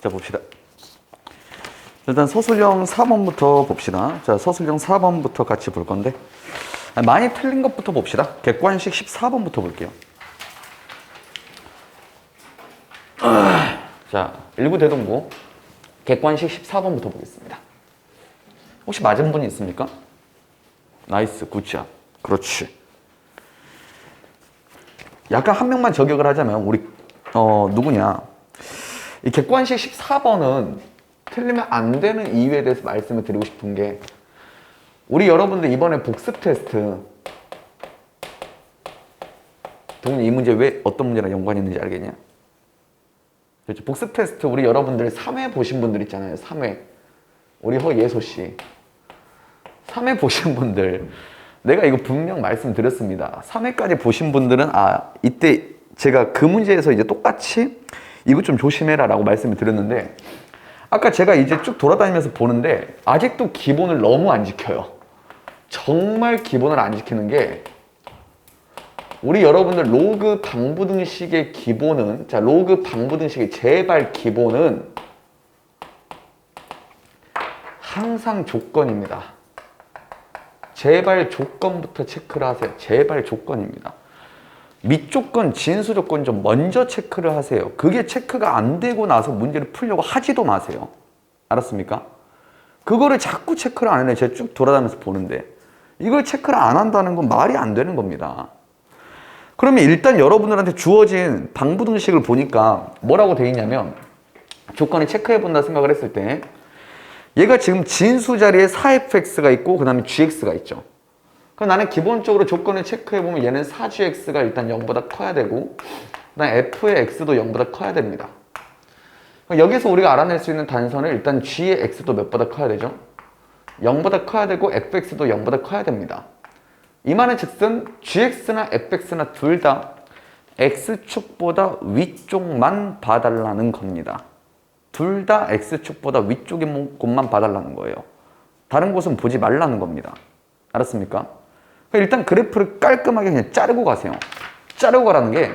자 봅시다. 일단 서술형 4번부터 봅시다. 자 서술형 4번부터 같이 볼 건데 아, 많이 틀린 것부터 봅시다. 객관식 14번부터 볼게요. 자 일부 대동부 객관식 14번부터 보겠습니다. 혹시 맞은 분이 있습니까? 나이스 굿샷. 그렇지. 약간 한 명만 저격을 하자면 우리 어 누구냐 이 객관식 14번은 틀리면 안 되는 이유에 대해서 말씀을 드리고 싶은 게 우리 여러분들 이번에 복습 테스트 동훈이 이 문제 왜 어떤 문제랑 연관이 있는지 알겠냐? 그렇죠. 복습 테스트 우리 여러분들 3회 보신 분들 있잖아요. 3회 우리 허예소 씨 3회 보신 분들 내가 이거 분명 말씀드렸습니다. 3회까지 보신 분들은 아 이때 제가 그 문제에서 이제 똑같이 이거 좀 조심해라 라고 말씀을 드렸는데 아까 제가 이제 쭉 돌아다니면서 보는데 아직도 기본을 너무 안 지켜요. 정말 기본을 안 지키는 게 우리 여러분들 로그 방부등식의 기본은 자 로그 방부등식의 제발 기본은 항상 조건입니다. 제발 조건부터 체크를 하세요. 제발 조건입니다. 밑조건, 진수 조 건 좀 먼저 체크를 하세요. 그게 체크가 안 되고 나서 문제를 풀려고 하지도 마세요. 알았습니까? 그거를 자꾸 체크를 안 해요. 제가 쭉 돌아다니면서 보는데. 이걸 체크를 안 한다는 건 말이 안 되는 겁니다. 그러면 일단 여러분들한테 주어진 방부등식을 보니까 뭐라고 돼 있냐면 조건을 체크해 본다 생각을 했을 때 얘가 지금 진수 자리에 4fx가 있고 그 다음에 gx가 있죠. 그럼 나는 기본적으로 조건을 체크해 보면 얘는 4gx가 일단 0보다 커야 되고 그다음 f의 x도 0보다 커야 됩니다. 여기서 우리가 알아낼 수 있는 단선은 일단 g의 x도 몇보다 커야 되죠? 0보다 커야 되고 fx도 0보다 커야 됩니다. 이 말은 즉슨 gx나 fx나 둘 다 x축보다 위쪽만 봐달라는 겁니다. 둘 다 x축보다 위쪽인 곳만 봐달라는 거예요. 다른 곳은 보지 말라는 겁니다. 알았습니까? 그러니까 일단 그래프를 깔끔하게 그냥 자르고 가세요. 자르고 가라는 게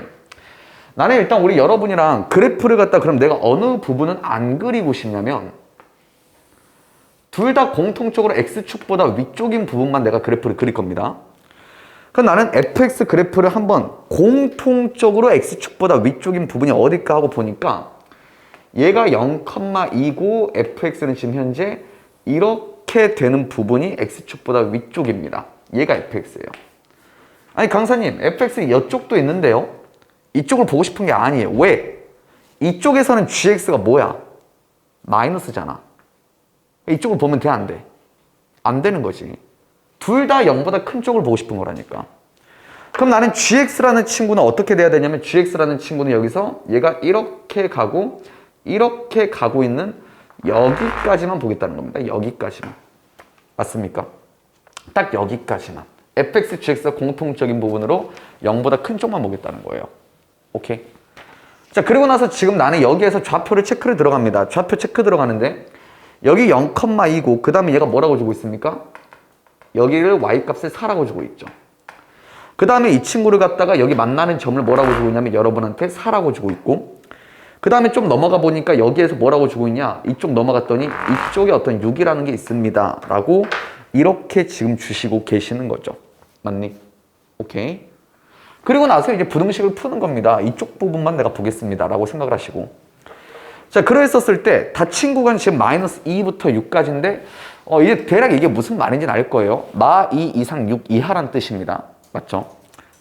나는 일단 우리 여러분이랑 그래프를 갖다 그럼 내가 어느 부분은 안 그리고 싶냐면 둘 다 공통적으로 x축보다 위쪽인 부분만 내가 그래프를 그릴 겁니다. 그럼 나는 fx 그래프를 한번 공통적으로 x축보다 위쪽인 부분이 어딜까 하고 보니까 얘가 0,2고 fx는 지금 현재 이렇게 되는 부분이 x축보다 위쪽입니다. 얘가 fx예요. 아니 강사님 fx 이쪽도 있는데요. 이쪽을 보고 싶은 게 아니에요. 왜? 이쪽에서는 gx가 뭐야? 마이너스잖아. 이쪽을 보면 돼, 안 돼? 안 되는 거지. 둘 다 0보다 큰 쪽을 보고 싶은 거라니까. 그럼 나는 gx라는 친구는 어떻게 돼야 되냐면 gx라는 친구는 여기서 얘가 이렇게 가고 이렇게 가고 있는 여기까지만 보겠다는 겁니다. 여기까지만. 맞습니까? 딱 여기까지만. fx, gx가 공통적인 부분으로 0보다 큰 쪽만 보겠다는 거예요. 오케이? 자, 그리고 나서 지금 나는 여기에서 좌표를 체크를 들어갑니다. 좌표 체크 들어가는데 여기 0,2고 그 다음에 얘가 뭐라고 주고 있습니까? 여기를 y값을 4라고 주고 있죠. 그 다음에 이 친구를 갖다가 여기 만나는 점을 뭐라고 주고 있냐면 여러분한테 4라고 주고 있고 그 다음에 좀 넘어가 보니까 여기에서 뭐라고 주고 있냐 이쪽 넘어갔더니 이쪽에 어떤 6이라는 게 있습니다 라고 이렇게 지금 주시고 계시는 거죠 맞니? 오케이 그리고 나서 이제 부등식을 푸는 겁니다 이쪽 부분만 내가 보겠습니다 라고 생각을 하시고 자 그랬었을 때 다 친구가 지금 마이너스 2부터 6까지인데 어 이게 대략 이게 무슨 말인지는 알 거예요 마 2 이상 6 이하란 뜻입니다 맞죠?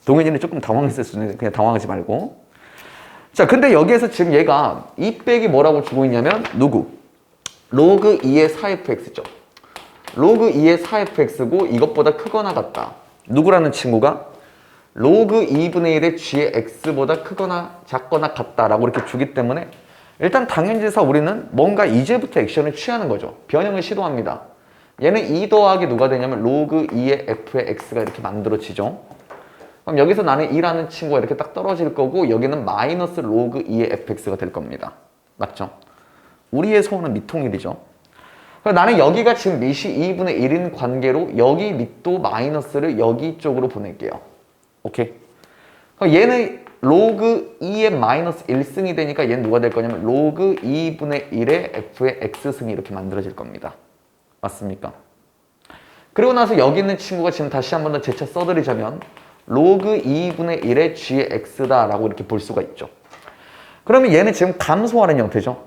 동현이는 조금 당황했을 수는 있는데 그냥 당황하지 말고 자, 근데 여기에서 지금 얘가 이 백이 뭐라고 주고 있냐면 누구? 로그 2의 4fx죠. 로그 2의 4fx고 이것보다 크거나 같다. 누구라는 친구가? 로그 2분의 1의 g의 x보다 크거나 작거나 같다라고 이렇게 주기 때문에 일단 당연지사 우리는 뭔가 이제부터 액션을 취하는 거죠. 변형을 시도합니다. 얘는 2 더하기 누가 되냐면 로그 2의 f의 x가 이렇게 만들어지죠. 그럼 여기서 나는 2라는 친구가 이렇게 딱 떨어질 거고 여기는 마이너스 로그 2의 fx가 될 겁니다. 맞죠? 우리의 소원은 미통일이죠. 그럼 나는 여기가 지금 밑이 2분의 1인 관계로 여기 밑도 마이너스를 여기 쪽으로 보낼게요. 오케이? 얘는 로그 2의 마이너스 1승이 되니까 얘는 누가 될 거냐면 로그 2분의 1의 f의 x승이 이렇게 만들어질 겁니다. 맞습니까? 그리고 나서 여기 있는 친구가 지금 다시 한 번 더 재차 써드리자면 로그 2분의 1의 g의 x다 라고 이렇게 볼 수가 있죠. 그러면 얘는 지금 감소하는 형태죠.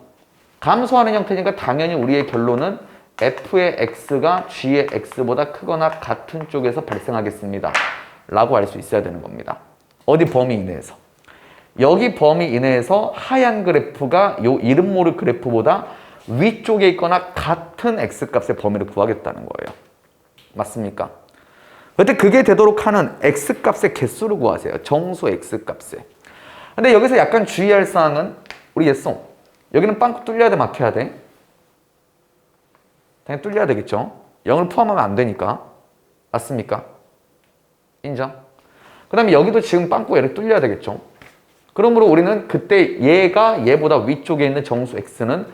감소하는 형태니까 당연히 우리의 결론은 f의 x가 g의 x보다 크거나 같은 쪽에서 발생하겠습니다. 라고 알 수 있어야 되는 겁니다. 어디 범위 이내에서. 여기 범위 이내에서 하얀 그래프가 요 이름 모를 그래프보다 위쪽에 있거나 같은 x값의 범위를 구하겠다는 거예요. 맞습니까? 그때 그게 되도록 하는 x값의 개수를 구하세요. 정수 x값에. 근데 여기서 약간 주의할 사항은 우리 예송. 여기는 빵꾸 뚫려야 돼, 막혀야 돼? 당연히 뚫려야 되겠죠. 0을 포함하면 안 되니까. 맞습니까? 인정? 그 다음에 여기도 지금 빵꾸가 이렇게 뚫려야 되겠죠. 그러므로 우리는 그때 얘가 얘보다 위쪽에 있는 정수 x는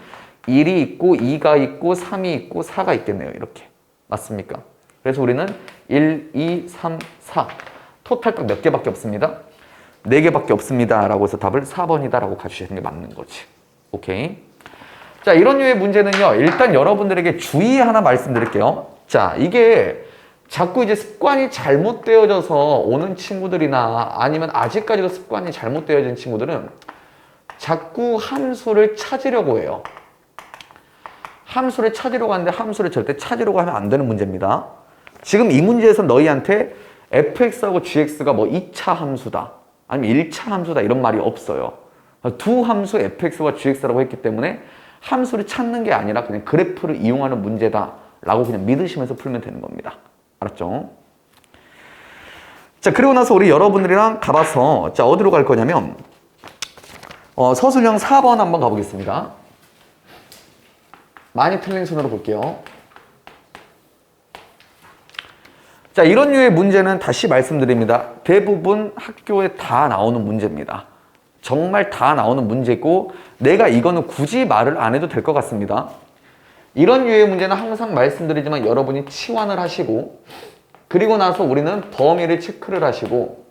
1이 있고 2가 있고 3이 있고 4가 있겠네요. 이렇게. 맞습니까? 그래서 우리는 1, 2, 3, 4 토탈 딱 몇 개밖에 없습니다. 4개밖에 없습니다. 라고 해서 답을 4번이다 라고 가주시는 게 맞는 거지. 오케이. 자, 이런 류의 문제는요. 일단 여러분들에게 주의 하나 말씀드릴게요. 자, 이게 자꾸 이제 습관이 잘못되어져서 오는 친구들이나 아니면 아직까지도 습관이 잘못되어진 친구들은 자꾸 함수를 찾으려고 해요. 함수를 찾으려고 하는데 함수를 절대 찾으려고 하면 안 되는 문제입니다. 지금 이 문제에서 너희한테 fx하고 gx가 뭐 2차 함수다. 아니면 1차 함수다. 이런 말이 없어요. 두 함수 fx와 gx라고 했기 때문에 함수를 찾는 게 아니라 그냥 그래프를 이용하는 문제다. 라고 그냥 믿으시면서 풀면 되는 겁니다. 알았죠? 자, 그리고 나서 우리 여러분들이랑 가봐서, 자, 어디로 갈 거냐면, 어, 서술형 4번 한번 가보겠습니다. 많이 틀린 순으로 볼게요. 자, 이런 류의 문제는 다시 말씀드립니다. 대부분 학교에 다 나오는 문제입니다. 정말 다 나오는 문제고, 내가 이거는 굳이 말을 안 해도 될 것 같습니다. 이런 류의 문제는 항상 말씀드리지만 여러분이 치환을 하시고, 그리고 나서 우리는 범위를 체크를 하시고,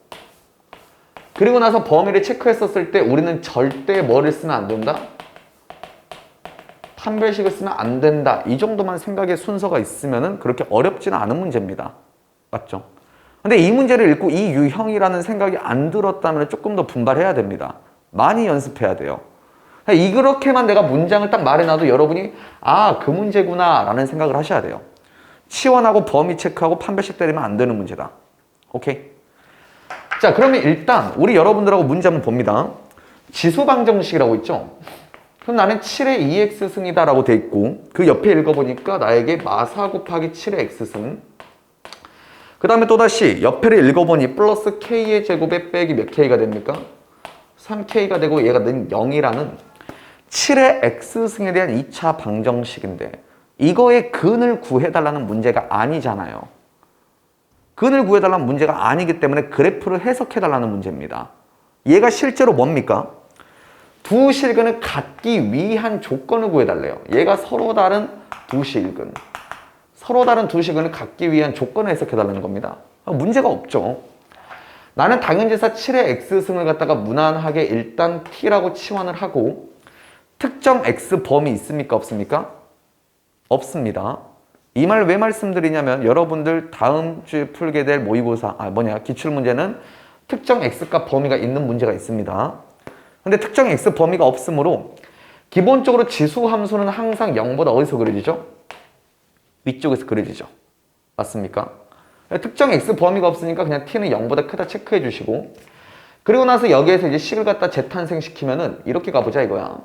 그리고 나서 범위를 체크했었을 때 우리는 절대 뭐를 쓰면 안 된다? 판별식을 쓰면 안 된다. 이 정도만 생각의 순서가 있으면 그렇게 어렵지는 않은 문제입니다. 맞죠? 근데 이 문제를 읽고 이 유형이라는 생각이 안 들었다면 조금 더 분발해야 됩니다. 많이 연습해야 돼요. 이렇게만 내가 문장을 딱 말해놔도 여러분이 아, 그 문제구나 라는 생각을 하셔야 돼요. 치환하고 범위 체크하고 판별식 때리면 안 되는 문제다. 오케이? 자, 그러면 일단 우리 여러분들하고 문제 한번 봅니다. 지수방정식이라고 있죠? 그럼 나는 7의 2x승이다 라고 돼 있고 그 옆에 읽어보니까 나에게 마사 곱하기 7의 x승 그 다음에 또다시 옆에를 읽어보니 플러스 k의 제곱에 빼기 몇 k가 됩니까? 3k가 되고 얘가 는 0이라는 7의 x승에 대한 2차 방정식인데 이거의 근을 구해달라는 문제가 아니잖아요. 근을 구해달라는 문제가 아니기 때문에 그래프를 해석해달라는 문제입니다. 얘가 실제로 뭡니까? 두 실근을 갖기 위한 조건을 구해달래요. 얘가 서로 다른 두 실근. 서로 다른 두 실근을 갖기 위한 조건을 해석해달라는 겁니다. 문제가 없죠. 나는 당연지사 7의 x승을 갖다가 무난하게 일단 t라고 치환을 하고 특정 x 범위 있습니까? 없습니까? 없습니다. 이 말 왜 말씀드리냐면 여러분들 다음 주에 풀게 될 모의고사 아 뭐냐 기출문제는 특정 x값 범위가 있는 문제가 있습니다. 근데 특정 x 범위가 없으므로 기본적으로 지수 함수는 항상 0보다 어디서 그려지죠? 위쪽에서 그려지죠. 맞습니까? 특정 x 범위가 없으니까 그냥 t는 0보다 크다 체크해 주시고 그리고 나서 여기에서 이제 식을 갖다 재탄생시키면은 이렇게 가보자 이거야.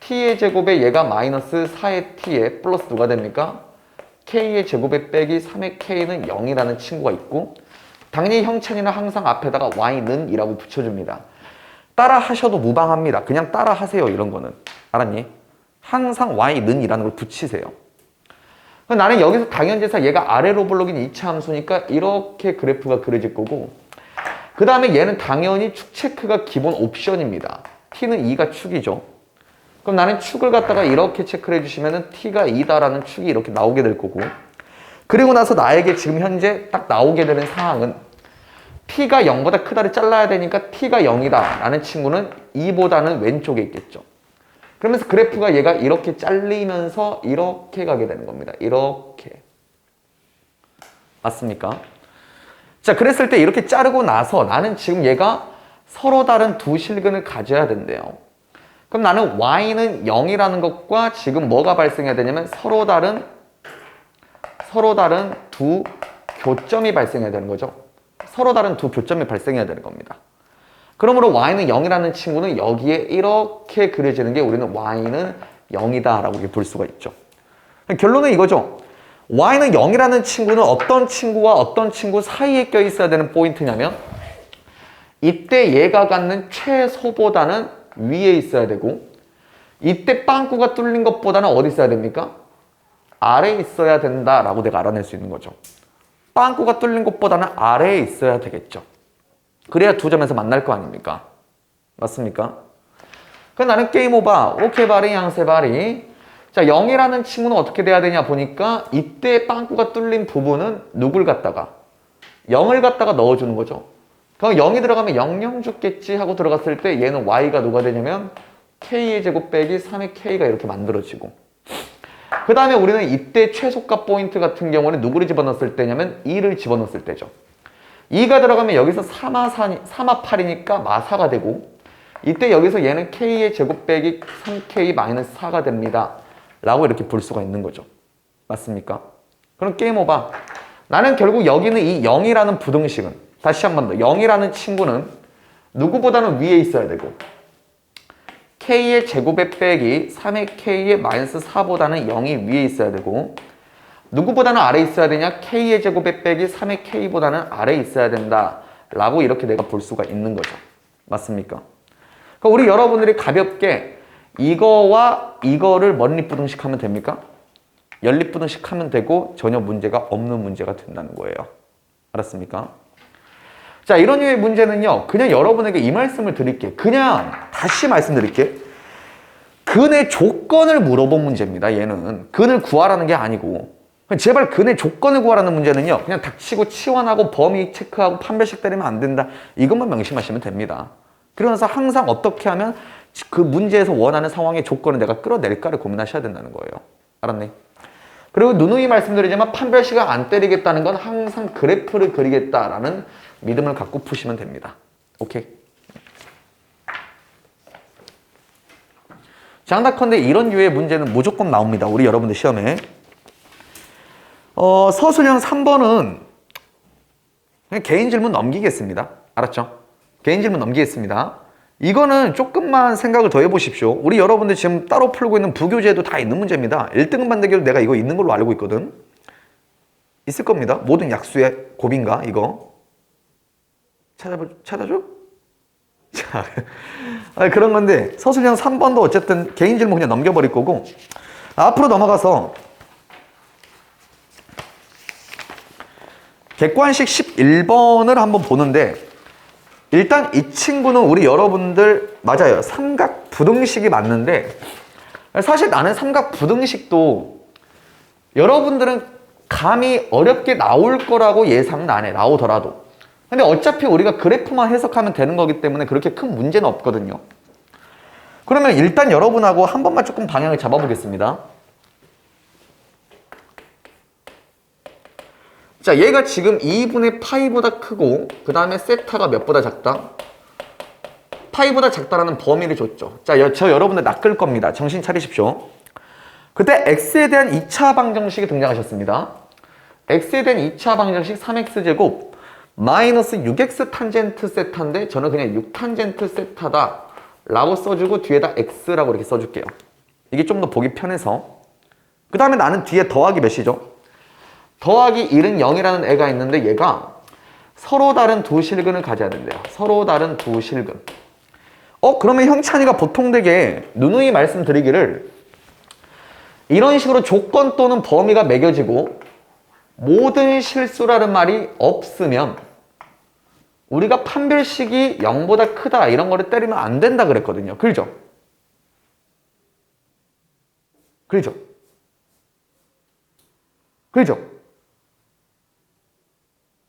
t의 제곱에 얘가 마이너스 4의 t에 플러스 누가 됩니까? k의 제곱에 빼기 3의 k는 0이라는 친구가 있고 당연히 형찬이는 항상 앞에다가 y는 이라고 붙여줍니다. 따라 하셔도 무방합니다. 그냥 따라 하세요. 이런 거는. 알았니? 항상 y는 이라는 걸 붙이세요. 나는 여기서 당연지사 얘가 아래로 블록인 2차 함수니까 이렇게 그래프가 그려질 거고 그 다음에 얘는 당연히 축 체크가 기본 옵션입니다. t는 2가 축이죠. 그럼 나는 축을 갖다가 이렇게 체크를 해주시면 t가 2다라는 축이 이렇게 나오게 될 거고 그리고 나서 나에게 지금 현재 딱 나오게 되는 상황은 t가 0보다 크다를 잘라야 되니까 t가 0이다 라는 친구는 2보다는 왼쪽에 있겠죠. 그러면서 그래프가 얘가 이렇게 잘리면서 이렇게 가게 되는 겁니다. 이렇게. 맞습니까? 자, 그랬을 때 이렇게 자르고 나서 나는 지금 얘가 서로 다른 두 실근을 가져야 된대요. 그럼 나는 y는 0이라는 것과 지금 뭐가 발생해야 되냐면 서로 다른 서로 다른 두 교점이 발생해야 되는 거죠. 서로 다른 두 교점이 발생해야 되는 겁니다. 그러므로 y는 0이라는 친구는 여기에 이렇게 그려지는 게 우리는 y는 0이다 라고 볼 수가 있죠. 결론은 이거죠. y는 0이라는 친구는 어떤 친구와 어떤 친구 사이에 껴 있어야 되는 포인트냐면 이때 얘가 갖는 최소보다는 위에 있어야 되고 이때 빵꾸가 뚫린 것보다는 어디 있어야 됩니까? 아래에 있어야 된다라고 내가 알아낼 수 있는 거죠. 빵꾸가 뚫린 것보다는 아래에 있어야 되겠죠. 그래야 두 점에서 만날 거 아닙니까? 맞습니까? 그 나는 게임 오바, 오케이 바리, 양세 바리. 자, 0이라는 친구는 어떻게 돼야 되냐 보니까 이때 빵꾸가 뚫린 부분은 누굴 갖다가 0을 갖다가 넣어주는 거죠. 그럼 0이 들어가면 00 죽겠지 하고 들어갔을 때 얘는 y가 누가 되냐면 k의 제곱 빼기 3의 k가 이렇게 만들어지고 그 다음에 우리는 이때 최소값 포인트 같은 경우는 누구를 집어넣었을 때냐면 2를 집어넣었을 때죠. 2가 들어가면 여기서 3마 3마 8이니까 마사가 되고 이때 여기서 얘는 k의 제곱 빼기 3k 마이너스 4가 됩니다. 라고 이렇게 볼 수가 있는 거죠. 맞습니까? 그럼 게임 오바. 나는 결국 여기는 이 0이라는 부등식은 다시 한 번 더. 0이라는 친구는 누구보다는 위에 있어야 되고 k의 제곱에 빼기 3의 k의 마이너스 4보다는 0이 위에 있어야 되고 누구보다는 아래에 있어야 되냐? k의 제곱에 빼기 3의 k보다는 아래에 있어야 된다. 라고 이렇게 내가 볼 수가 있는 거죠. 맞습니까? 그러니까 우리 여러분들이 가볍게 이거와 이거를 먼립부등식 하면 됩니까? 연립부등식 하면 되고 전혀 문제가 없는 문제가 된다는 거예요. 알았습니까? 자, 이런 류의 문제는요, 그냥 여러분에게 이 말씀을 드릴게. 그냥 다시 말씀드릴게. 근의 조건을 물어본 문제입니다, 얘는. 근을 구하라는 게 아니고. 제발 근의 조건을 구하라는 문제는요, 그냥 닥치고 치환하고 범위 체크하고 판별식 때리면 안 된다. 이것만 명심하시면 됩니다. 그러면서 항상 어떻게 하면 그 문제에서 원하는 상황의 조건을 내가 끌어낼까를 고민하셔야 된다는 거예요. 알았니? 그리고 누누이 말씀드리지만 판별식을 안 때리겠다는 건 항상 그래프를 그리겠다라는 믿음을 갖고 푸시면 됩니다. 오케이? 장다컨대 이런 류의 문제는 무조건 나옵니다. 우리 여러분들 시험에. 어, 서술형 3번은 그냥 개인 질문 넘기겠습니다. 알았죠? 개인 질문 넘기겠습니다. 이거는 조금만 생각을 더 해보십시오. 우리 여러분들 지금 따로 풀고 있는 부교재도 다 있는 문제입니다. 1등급 만들기도 내가 이거 있는 걸로 알고 있거든. 있을 겁니다. 모든 약수의 곱인가 이거. 찾아보, 찾아줘? 자, 아, 그런 건데 서술형 3번도 어쨌든 개인 질문 그냥 넘겨버릴 거고 앞으로 넘어가서 객관식 11번을 한번 보는데 일단 이 친구는 우리 여러분들 맞아요. 삼각 부등식이 맞는데 사실 나는 삼각 부등식도 여러분들은 감이 어렵게 나올 거라고 예상은 안 해. 나오더라도. 근데 어차피 우리가 그래프만 해석하면 되는 거기 때문에 그렇게 큰 문제는 없거든요. 그러면 일단 여러분하고 한 번만 조금 방향을 잡아보겠습니다. 자, 얘가 지금 2분의 파이보다 크고 그 다음에 세타가 몇보다 작다? 파이보다 작다라는 범위를 줬죠. 자, 저 여러분들 낚을 겁니다. 정신 차리십시오. 그때 x에 대한 2차 방정식이 등장하셨습니다. x에 대한 2차 방정식 3x제곱 마이너스 6x 탄젠트 세타인데 저는 그냥 6 탄젠트 세타다 라고 써주고 뒤에다 x라고 이렇게 써줄게요. 이게 좀 더 보기 편해서 그 다음에 나는 뒤에 더하기 몇이죠? 더하기 1은 0이라는 애가 있는데 얘가 서로 다른 두 실근을 가져야 된대요. 서로 다른 두 실근. 어 그러면 형찬이가 보통 되게 누누이 말씀드리기를 이런 식으로 조건 또는 범위가 매겨지고 모든 실수라는 말이 없으면 우리가 판별식이 0보다 크다 이런 거를 때리면 안 된다 그랬거든요. 그죠? 그죠? 그죠?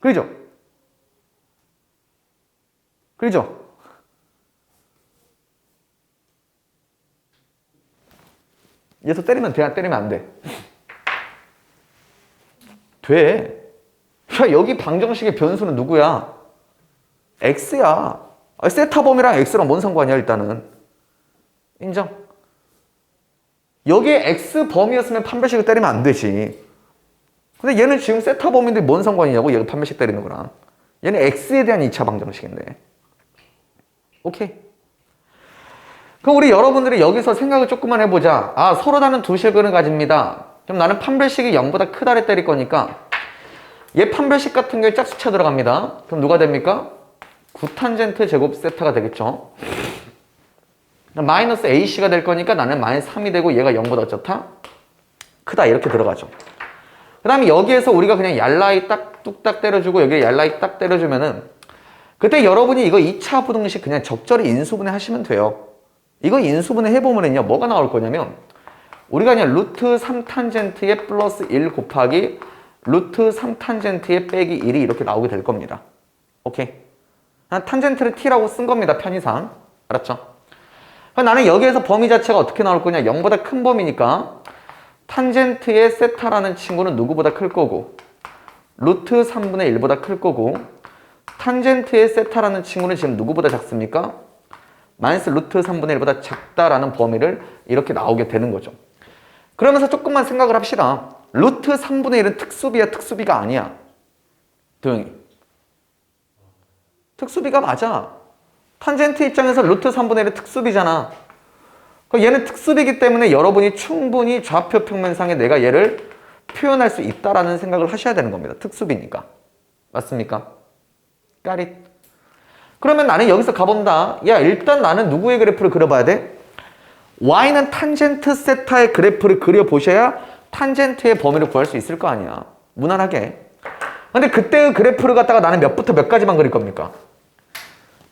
그죠? 그죠? 얘서 때리면 돼, 때리면 안 돼? 돼. 야, 여기 방정식의 변수는 누구야? x야. 아, 세타범이랑 x랑 뭔 상관이야, 일단은. 인정? 여기에 x 범위였으면 판별식을 때리면 안 되지. 근데 얘는 지금 세타범인데 뭔 상관이냐고, 얘가 판별식 때리는 거랑. 얘는 x에 대한 2차 방정식인데. 오케이. 그럼 우리 여러분들이 여기서 생각을 조금만 해보자. 아, 서로 다른 두 실근을 가집니다. 그럼 나는 판별식이 0보다 크다를 때릴 거니까 얘 판별식 같은 경우에 짝수차 들어갑니다. 그럼 누가 됩니까? 구탄젠트 제곱 세타가 되겠죠. 마이너스 AC가 될 거니까 나는 마이너스 3이 되고 얘가 0보다 어쩌다? 크다 이렇게 들어가죠. 그 다음에 여기에서 우리가 그냥 얄라이 딱 뚝딱 때려주고 여기에 얄라이 딱 때려주면은 그때 여러분이 이거 2차 부등식 그냥 적절히 인수분해 하시면 돼요. 이거 인수분해 해보면은요 뭐가 나올 거냐면 우리가 그냥 루트 3탄젠트에 플러스 1 곱하기 루트 3탄젠트에 빼기 1이 이렇게 나오게 될 겁니다. 오케이. 난 탄젠트를 t라고 쓴 겁니다. 편의상. 알았죠? 나는 여기에서 범위 자체가 어떻게 나올 거냐? 0보다 큰 범위니까 탄젠트의 세타라는 친구는 누구보다 클 거고 루트 3분의 1보다 클 거고 탄젠트의 세타라는 친구는 지금 누구보다 작습니까? 마이너스 루트 3분의 1보다 작다라는 범위를 이렇게 나오게 되는 거죠. 그러면서 조금만 생각을 합시다. 루트 3분의 1은 특수비야, 특수비가 아니야. 도영이. 특수비가 맞아. 탄젠트 입장에서 루트 3분의 1은 특수비잖아. 그럼 얘는 특수비기 때문에 여러분이 충분히 좌표 평면상에 내가 얘를 표현할 수 있다라는 생각을 하셔야 되는 겁니다. 특수비니까. 맞습니까? 까릿. 그러면 나는 여기서 가본다. 야, 일단 나는 누구의 그래프를 그려봐야 돼? y는 탄젠트 세타의 그래프를 그려보셔야 탄젠트의 범위를 구할 수 있을 거 아니야. 무난하게. 근데 그때의 그래프를 갖다가 나는 몇부터 몇까지만 그릴 겁니까?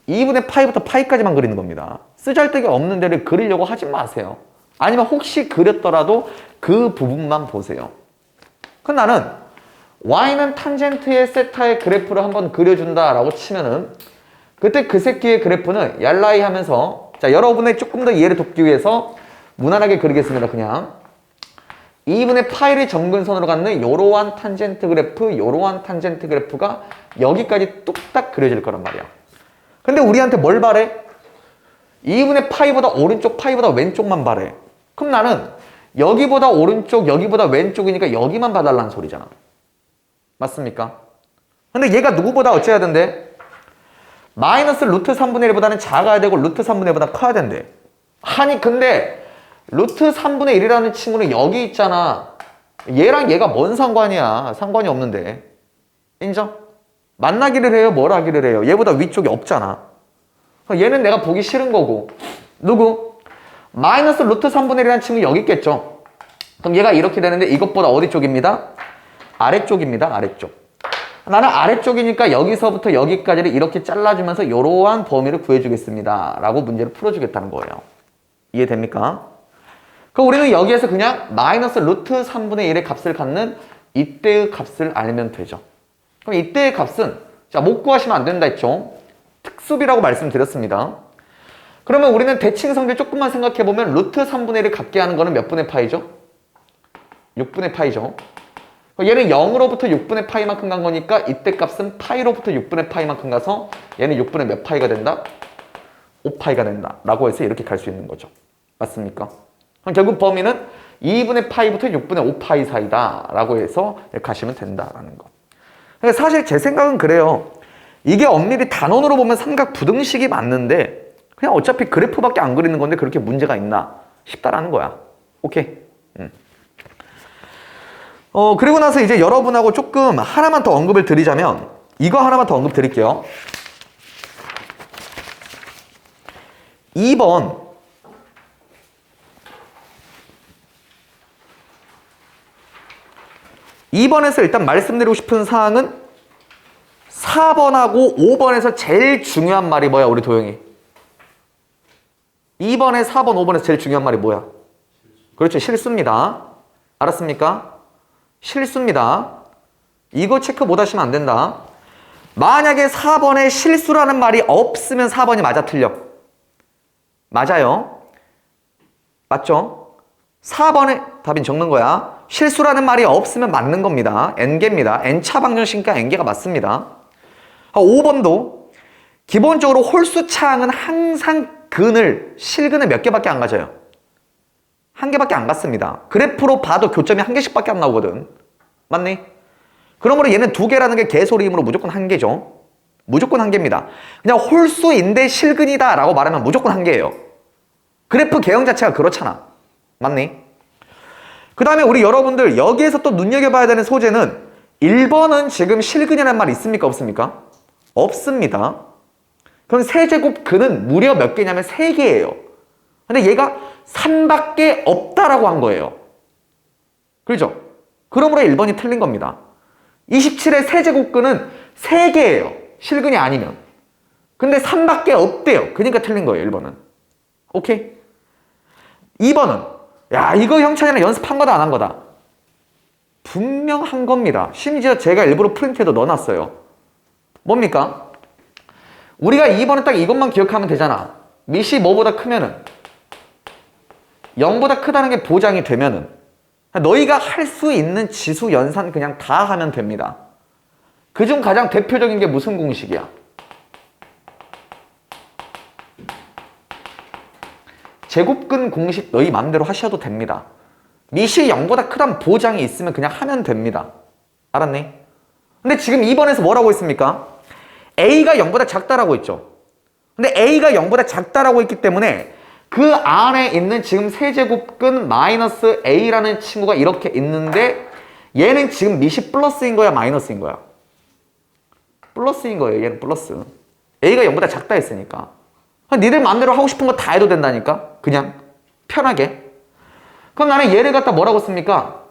2분의 파이부터 파이까지만 그리는 겁니다. 쓰잘데기 없는 데를 그리려고 하지 마세요. 아니면 혹시 그렸더라도 그 부분만 보세요. 그럼 나는 y는 탄젠트의 세타의 그래프를 한번 그려준다 라고 치면은 그때 그 새끼의 그래프는 얄라이 하면서 자 여러분의 조금 더 이해를 돕기 위해서 무난하게 그리겠습니다. 그냥 2분의 파이를 점근선으로 갖는 요러한 탄젠트 그래프, 요러한 탄젠트 그래프가 여기까지 뚝딱 그려질 거란 말이야. 근데 우리한테 뭘 바래? 2분의 파이보다 오른쪽, 파이보다 왼쪽만 바래. 그럼 나는 여기보다 오른쪽, 여기보다 왼쪽이니까 여기만 봐달라는 소리잖아. 맞습니까? 근데 얘가 누구보다 어찌해야 된대? 마이너스 루트 3분의 1보다는 작아야 되고 루트 3분의 1보다 커야 된대. 아니 근데 루트 3분의 1이라는 친구는 여기 있잖아. 얘랑 얘가 뭔 상관이야. 상관이 없는데. 인정? 만나기를 해요? 뭘 하기를 해요? 얘보다 위쪽이 없잖아. 얘는 내가 보기 싫은 거고. 누구? 마이너스 루트 3분의 1이라는 친구 여기 있겠죠. 그럼 얘가 이렇게 되는데 이것보다 어디 쪽입니다? 아래쪽입니다. 아래쪽. 나는 아래쪽이니까 여기서부터 여기까지를 이렇게 잘라주면서 이러한 범위를 구해주겠습니다. 라고 문제를 풀어주겠다는 거예요. 이해됩니까? 그럼 우리는 여기에서 그냥 마이너스 루트 3분의 1의 값을 갖는 이때의 값을 알면 되죠. 그럼 이때의 값은 자, 못 구하시면 안 된다 했죠. 특수비라고 말씀드렸습니다. 그러면 우리는 대칭 성질 조금만 생각해보면 루트 3분의 1을 갖게 하는 거는 몇 분의 파이죠? 6분의 파이죠. 얘는 0으로부터 6분의 파이만큼 간 거니까 이때 값은 파이로부터 6분의 파이만큼 가서 얘는 6분의 몇 파이가 된다? 5파이가 된다. 라고 해서 이렇게 갈 수 있는 거죠. 맞습니까? 그럼 결국 범위는 2분의 파이부터 6분의 5파이 사이다. 라고 해서 가시면 된다라는 거. 사실 제 생각은 그래요. 이게 엄밀히 단원으로 보면 삼각 부등식이 맞는데 그냥 어차피 그래프밖에 안 그리는 건데 그렇게 문제가 있나 싶다라는 거야. 오케이. 음. 어, 그리고 나서 이제 여러분하고 조금 하나만 더 언급을 드리자면 이거 하나만 더 언급 드릴게요. 2번 2번에서 일단 말씀드리고 싶은 사항은 4번하고 5번에서 제일 중요한 말이 뭐야, 우리 도영이? 2번에 4번, 5번에서 제일 중요한 말이 뭐야? 그렇죠, 실수입니다. 알았습니까? 실수입니다. 이거 체크 못 하시면 안 된다. 만약에 4번에 실수라는 말이 없으면 4번이 맞아 틀려. 맞아요. 맞죠? 4번에 답인 적는 거야. 실수라는 말이 없으면 맞는 겁니다. n개입니다. n차 방정식이니까 n개가 맞습니다. 아, 5번도 기본적으로 홀수 차항은 항상 근을 실근을 몇 개밖에 안 가져요. 한 개밖에 안 갔습니다. 그래프로 봐도 교점이 한 개씩밖에 안 나오거든. 맞니? 그러므로 얘는 두 개라는 게 개소리이므로 무조건 한 개죠. 무조건 한 개입니다. 그냥 홀수인데 실근이다 라고 말하면 무조건 한 개예요. 그래프 개형 자체가 그렇잖아. 맞니? 그 다음에 우리 여러분들 여기에서 또 눈여겨봐야 되는 소재는 1번은 지금 실근이라는 말 있습니까? 없습니까? 없습니다. 그럼 세제곱 근은 무려 몇 개냐면 3개예요. 근데 얘가 3밖에 없다라고 한 거예요. 그렇죠? 그러므로 1번이 틀린 겁니다. 27의 세제곱근은 3개예요. 실근이 아니면. 근데 3밖에 없대요. 그러니까 틀린 거예요, 1번은. 오케이? 2번은 야, 이거 형찬이랑 연습한 거다 안 한 거다. 분명 한 겁니다. 심지어 제가 일부러 프린트에도 넣어놨어요. 뭡니까? 우리가 2번은 딱 이것만 기억하면 되잖아. 밑이 뭐보다 크면은 0보다 크다는 게 보장이 되면은 너희가 할 수 있는 지수 연산 그냥 다 하면 됩니다. 그중 가장 대표적인 게 무슨 공식이야? 제곱근 공식 너희 마음대로 하셔도 됩니다. 밑이 0보다 크단 보장이 있으면 그냥 하면 됩니다. 알았니? 근데 지금 2번에서 뭐라고 했습니까? A가 0보다 작다라고 했죠. 근데 A가 0보다 작다라고 했기 때문에 그 안에 있는 지금 세제곱근 마이너스 A라는 친구가 이렇게 있는데 얘는 지금 밑이 플러스인 거야 마이너스인 거야? 플러스인 거예요 얘는 플러스 A가 0보다 작다 했으니까 니들 마음대로 하고 싶은 거 다 해도 된다니까 그냥 편하게 그럼 나는 얘를 갖다 뭐라고 씁니까?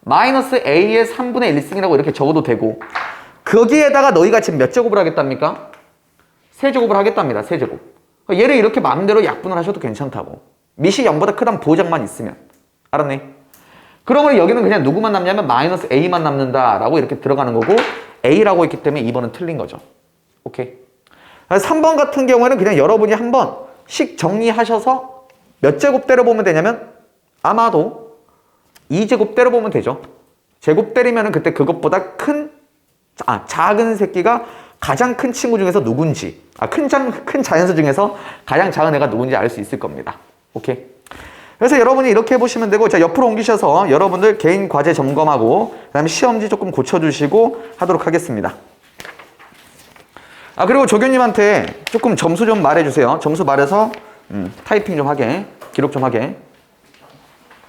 마이너스 A의 3분의 1승이라고 이렇게 적어도 되고 거기에다가 너희가 지금 몇 제곱을 하겠답니까? 세 제곱을 하겠답니다 세 제곱 얘를 이렇게 마음대로 약분을 하셔도 괜찮다고 밑이 0보다 크다는 보장만 있으면 알았니? 그러면 여기는 그냥 누구만 남냐면 마이너스 A만 남는다라고 이렇게 들어가는 거고 A라고 했기 때문에 2번은 틀린 거죠 오케이 3번 같은 경우에는 그냥 여러분이 한 번씩 정리하셔서 몇 제곱 때려보면 되냐면 아마도 2제곱 때려보면 되죠. 제곱 때리면 그때 그것보다 큰, 아, 작은 새끼가 가장 큰 친구 중에서 누군지, 아, 큰, 장, 큰 자연수 중에서 가장 작은 애가 누군지 알 수 있을 겁니다. 오케이. 그래서 여러분이 이렇게 해보시면 되고, 자, 옆으로 옮기셔서 여러분들 개인 과제 점검하고, 그 다음에 시험지 조금 고쳐주시고 하도록 하겠습니다. 아 그리고 조교님한테 조금 점수 좀 말해주세요. 점수 말해서 음, 타이핑 좀 하게, 기록 좀 하게.